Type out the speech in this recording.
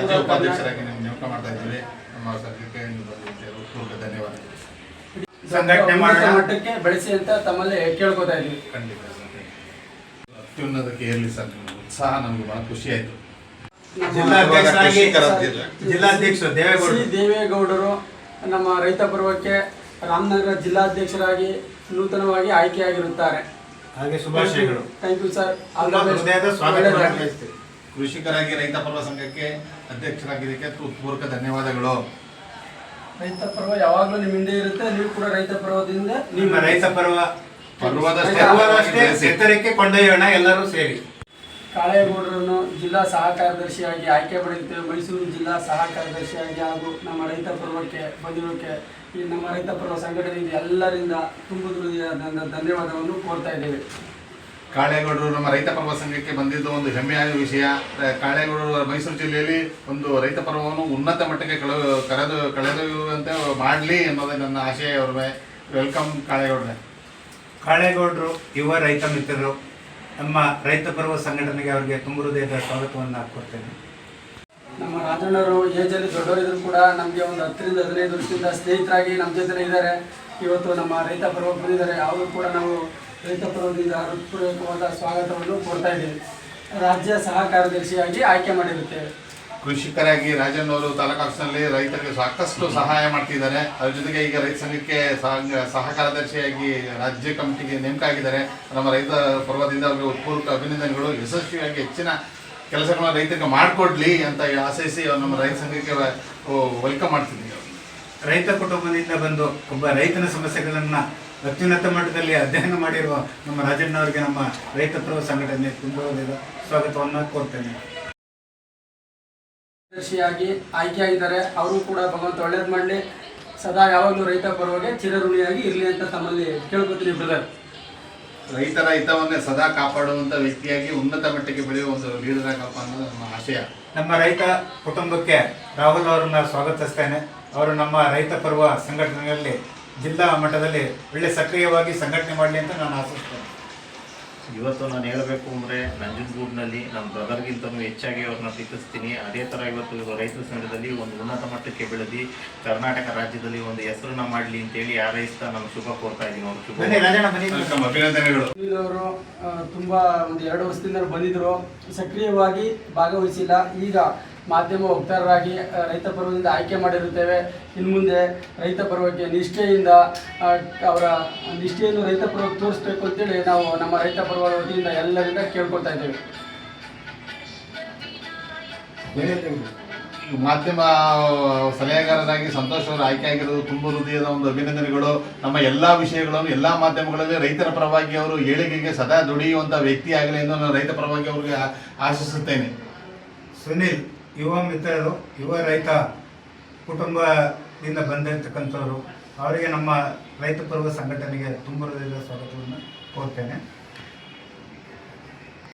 ರಾಜ್ಯ ಪೂರ್ವ ಉಪಾಧ್ಯಕ್ಷರಾಗಿ ನೀವು ನೇಮಕ ಮಾಡ್ತಾ ಇದ್ದೀವಿ ನಮ್ಮ ಸರ್ಕಾರಕ್ಕೆ ಪೂರ್ವಕ ಧನ್ಯವಾದಗಳು. ಸಂಘಟನೆ ಮಾಡೋಣ. ಮಟ್ಟಕ್ಕೆ ಬೆಳೆಸಿ ಅಂತ ತಮ್ಮಲ್ಲಿ ಕೇಳ್ಕೊತಾ ಇದ್ದೀವಿ. ಖಂಡಿತ ಸರ್ ಅತ್ಯುನ್ನತಕ್ಕೆ ಏರ್ಲಿ ಸರ್ ನಿಮ್ಮ ಉತ್ಸಾಹ ನಮಗೆ ಬಹಳ ಖುಷಿ ಆಯ್ತು. ಜಿಲ್ಲಾಧ್ಯಕ್ಷರಾಗಿ. ಜಿಲ್ಲಾಧ್ಯಕ್ಷರು ದೇವೇಗೌಡರು. ಶ್ರೀ ದೇವೇಗೌಡರು ನಮ್ಮ ರೈತ ಪರ್ವಕ್ಕೆ ರಾಮನಗರ ಜಿಲ್ಲಾಧ್ಯಕ್ಷರಾಗಿ ನೂತನವಾಗಿ ಆಯ್ಕೆಯಾಗಿರುತ್ತಾರೆ. ಹಾಗೆ ಶುಭಾಶಯಗಳು. ಥ್ಯಾಂಕ್ ಯು ಸರ್ ಸ್ವಾಗತ ಹೃದಯದ ಸ್ವಾಗತವನ್ನು ಬಯಸ್ತೀವಿ ಕೃಷಿಕರಾಗಿ ರೈತ ಪರ್ವ ಸಂಘಕ್ಕೆ ಅಧ್ಯಕ್ಷರಾಗಿದ್ದಕ್ಕೆ ಪೂರ್ವಕ ಧನ್ಯವಾದಗಳು. ರೈತ ಪರ್ವ ಯಾವಾಗಲೂ ನಿಮ್ಮ ಹಿಂದೆ ಇರುತ್ತೆ ನೀವು ಕೂಡ ರೈತ ಪರ್ವದಿಂದ ನಿಮ್ಮ ರೈತ ಪರ್ವ ಪರ್ವದಷ್ಟೇ. ಎತ್ತರಕ್ಕೆ ಕೊಂಡೊಯ್ಯೋಣ ಎಲ್ಲರೂ ಸೇರಿ. ಕಾಳೇಗೌಡರನ್ನು ಜಿಲ್ಲಾ ಸಹ ಕಾರ್ಯದರ್ಶಿಯಾಗಿ ಆಯ್ಕೆ ಪಡೆಯುತ್ತೇವೆ ಮೈಸೂರು ಜಿಲ್ಲಾ ಸಹ ಕಾರ್ಯದರ್ಶಿಯಾಗಿ ಹಾಗೂ ನಮ್ಮ ರೈತ ಪರ್ವಕ್ಕೆ ಬಂದಿರೋಕ್ಕೆ ಈ ನಮ್ಮ ರೈತ ಪರ್ವ ಸಂಘಟನೆಯಿಂದ ಎಲ್ಲರಿಂದ ತುಂಬ ಧನ್ಯವಾದವನ್ನು ಕೋರ್ತಾ ಇದ್ದೇವೆ. ಕಾಳೇಗೌಡರು ನಮ್ಮ ರೈತ ಪರ್ವ ಸಂಘಕ್ಕೆ ಬಂದಿದ್ದು ಒಂದು ಹೆಮ್ಮೆಯ ವಿಷಯ. ಕಾಳೇಗೌಡರು ಮೈಸೂರು ಜಿಲ್ಲೆಯಲ್ಲಿ ಒಂದು ರೈತ ಪರ್ವವನ್ನು ಉನ್ನತ ಮಟ್ಟಕ್ಕೆ ಕಳೆ ಕರೆದು ಕಳೆದೊಯ್ಯುವಂತೆ ಮಾಡಲಿ ಅನ್ನೋದೇ ನನ್ನ ಆಶಯ ಅವ್ರ ವೆಲ್ಕಮ್ ಕಾಳೇಗೌಡ್ರೆ. ಕಾಳೇಗೌಡರು ಯುವ ರೈತ ಮಿತ್ರರು ನಮ್ಮ ರೈತ ಪರ್ವ ಸಂಘಟನೆಗೆ ಅವರಿಗೆ ತುಂಬ ಹೃದಯದ ಸ್ವಾಗತವನ್ನು ಕೊಡ್ತೇನೆ. ನಮ್ಮ ರಾಜಣ್ಣವರು ಏಜಲ್ಲಿ ದೊಡ್ಡವರಿದ್ರು ಕೂಡ ನಮಗೆ ಒಂದು ಹತ್ತರಿಂದ ಹದಿನೈದು ವರ್ಷದಿಂದ ಸ್ನೇಹಿತರಾಗಿ ನಮ್ಮ ಜೊತೆ ಇದ್ದಾರೆ. ಇವತ್ತು ನಮ್ಮ ರೈತ ಪರ್ವ ಬಂದಿದ್ದಾರೆ. ಅವರು ಕೂಡ ನಾವು ರೈತ ಪರ್ವದಿಂದ ಹೃತ್ಪೂರ್ವಕವಾದ ಸ್ವಾಗತವನ್ನು ಕೊಡ್ತಾ ಇದ್ದೀವಿ. ರಾಜ್ಯ ಸಹ ಕಾರ್ಯದರ್ಶಿಯಾಗಿ ಆಯ್ಕೆ ಮಾಡಿರುತ್ತೇವೆ ಕೃಷಿಕರಾಗಿ ರಾಜನ್ ಅವರು ತಾಲೂಕು ಆಫೀಸ್ನಲ್ಲಿ ರೈತರಿಗೆ ಸಾಕಷ್ಟು ಸಹಾಯ ಮಾಡ್ತಿದ್ದಾರೆ. ಅದ್ರ ಜೊತೆಗೆ ಈಗ ರೈತ ಸಂಘಕ್ಕೆ ಸಹ ಕಾರ್ಯದರ್ಶಿಯಾಗಿ ರಾಜ್ಯ ಕಮಿಟಿಗೆ ನೇಮಕ ಆಗಿದ್ದಾರೆ ನಮ್ಮ ರೈತ ಪರ್ವದಿಂದ ಅವರಿಗೆ ಉತ್ಪೂರ್ವಕ ಅಭಿನಂದನೆಗಳು. ಯಶಸ್ವಿಯಾಗಿ ಹೆಚ್ಚಿನ ಕೆಲಸಗಳನ್ನ ರೈತರಿಗೆ ಮಾಡಿಕೊಡ್ಲಿ ಅಂತ ಆಶಯಿಸಿ ಅವ್ರು ನಮ್ಮ ರೈತ ಸಂಘಕ್ಕೆ ವೆಲ್ಕಮ್ ಮಾಡ್ತಿದ್ದೀವಿ ರೈತ ಕುಟುಂಬದಿಂದ ಬಂದು ಒಬ್ಬ ರೈತನ ಸಮಸ್ಯೆಗಳನ್ನ ಅತ್ಯುನ್ನತ ಮಟ್ಟದಲ್ಲಿ ಅಧ್ಯಯನ ಮಾಡಿರುವ ನಮ್ಮ ರಾಜಣ್ಣವರಿಗೆ ನಮ್ಮ ರೈತ ಪ್ರವ ಸಂಘಟನೆ ತುಂಬ ಹೃದಯದ ಸ್ವಾಗತವನ್ನು ಕೋರ್ತೇನೆ. ದರ್ಶಿಯಾಗಿ ಆಯ್ಕೆಯಾಗಿದ್ದಾರೆ. ಅವರು ಕೂಡ ಭಗವಂತ ಒಳ್ಳೇದು ಮಾಡಲಿ. ಸದಾ ಯಾವಾಗಲೂ ರೈತ ಪರವಾಗಿ ಚಿರಋಣಿಯಾಗಿ ಇರಲಿ ಅಂತ ತಮ್ಮಲ್ಲಿ ಕೇಳ್ಕೊತೀನಿ ಬ್ರದರ್. ರೈತರ ಹಿತವನ್ನೇ ಸದಾ ಕಾಪಾಡುವಂಥ ವ್ಯಕ್ತಿಯಾಗಿ ಉನ್ನತ ಮಟ್ಟಕ್ಕೆ ಬೆಳೆಯುವ ಒಂದು ಲೀಡರ್ ಆಗಪ್ಪ ಅನ್ನೋದು ನಮ್ಮ ಆಶಯ. ನಮ್ಮ ರೈತ ಕುಟುಂಬಕ್ಕೆ ರಾಹುಲ್ ಅವರನ್ನ ಸ್ವಾಗತಿಸ್ತೇನೆ. ಅವರು ನಮ್ಮ ರೈತ ಪರ್ವ ಸಂಘಟನೆಯಲ್ಲಿ ಜಿಲ್ಲಾ ಮಟ್ಟದಲ್ಲಿ ಒಳ್ಳೆ ಸಕ್ರಿಯವಾಗಿ ಸಂಘಟನೆ ಮಾಡಲಿ ಅಂತ ನಾನು ಆಶಿಸ್ತೇನೆ. ಇವತ್ತು ನಾನು ಹೇಳಬೇಕು ಅಂದರೆ ನಂಜನಗೂಡಿನಲ್ಲಿ ನಮ್ಮ ಬ್ರದರ್ಗಿಂತಲೂ ಹೆಚ್ಚಾಗಿ ಅವ್ರನ್ನ ಪ್ರೀತಿಸ್ತೀನಿ. ಅದೇ ಥರ ಇವತ್ತು ಇವರು ರೈತ ಸಂಘದಲ್ಲಿ ಒಂದು ಉನ್ನತ ಮಟ್ಟಕ್ಕೆ ಬೆಳೆದು ಕರ್ನಾಟಕ ರಾಜ್ಯದಲ್ಲಿ ಒಂದು ಹೆಸರನ್ನ ಮಾಡಲಿ ಅಂತೇಳಿ ಹಾರೈಸ್ತಾ ನಾನು ಶುಭ ಕೋರ್ತಾ ಇದ್ದೀನಿ ಅವ್ರ ಶುಭ ಅಭಿನಂದನೆಗಳು. ಅವರು ತುಂಬ ಒಂದು ಎರಡು ವರ್ಷದಿಂದ ಬಂದಿದ್ದರು ಸಕ್ರಿಯವಾಗಿ ಭಾಗವಹಿಸಿಲ್ಲ. ಈಗ ಮಾಧ್ಯಮ ವಕ್ತಾರರಾಗಿ ರೈತ ಪರ್ವದಿಂದ ಆಯ್ಕೆ ಮಾಡಿರುತ್ತೇವೆ. ಇನ್ನು ಮುಂದೆ ರೈತ ಪರ್ವಕ್ಕೆ ನಿಷ್ಠೆಯಿಂದ ಅವರ ನಿಷ್ಠೆಯನ್ನು ರೈತ ಪರ್ವಕ್ಕೆ ತೋರಿಸ್ಬೇಕು ಅಂತೇಳಿ ನಾವು ನಮ್ಮ ರೈತ ಪರ್ವ ವತಿಯಿಂದ ಎಲ್ಲರಿಂದ ಕೇಳ್ಕೊಳ್ತಾ ಇದ್ದೇವೆ. ಈ ಮಾಧ್ಯಮ ಸಲಹೆಗಾರರಾಗಿ ಸಂತೋಷ್ ಅವರು ಆಯ್ಕೆ ಆಗಿರೋದು ತುಂಬ ಹೃದಯದ ಒಂದು ಅಭಿನಂದನೆಗಳು. ನಮ್ಮ ಎಲ್ಲಾ ವಿಷಯಗಳನ್ನು ಎಲ್ಲಾ ಮಾಧ್ಯಮಗಳಲ್ಲಿ ರೈತರ ಪರವಾಗಿ ಅವರು ಏಳಿಗೆಗೆ ಸದಾ ದುಡಿಯುವಂತ ವ್ಯಕ್ತಿ ಆಗಲಿ ಎಂದು ನಾನು ರೈತ ಪರವಾಗಿ ಅವರಿಗೆ ಆಶಿಸುತ್ತೇನೆ. ಸುನಿಲ್ ಯುವ ಮಿತ್ರರು, ಯುವ ರೈತ ಕುಟುಂಬದಿಂದ ಬಂದಿರತಕ್ಕಂಥವ್ರು, ಅವರಿಗೆ ನಮ್ಮ ರೈತ ಪರ್ವ ಸಂಘಟನೆಗೆ ತುಂಬ ಹೃದಯದ ಸ್ವಾಗತವನ್ನು ಕೋರ್ತೇನೆ.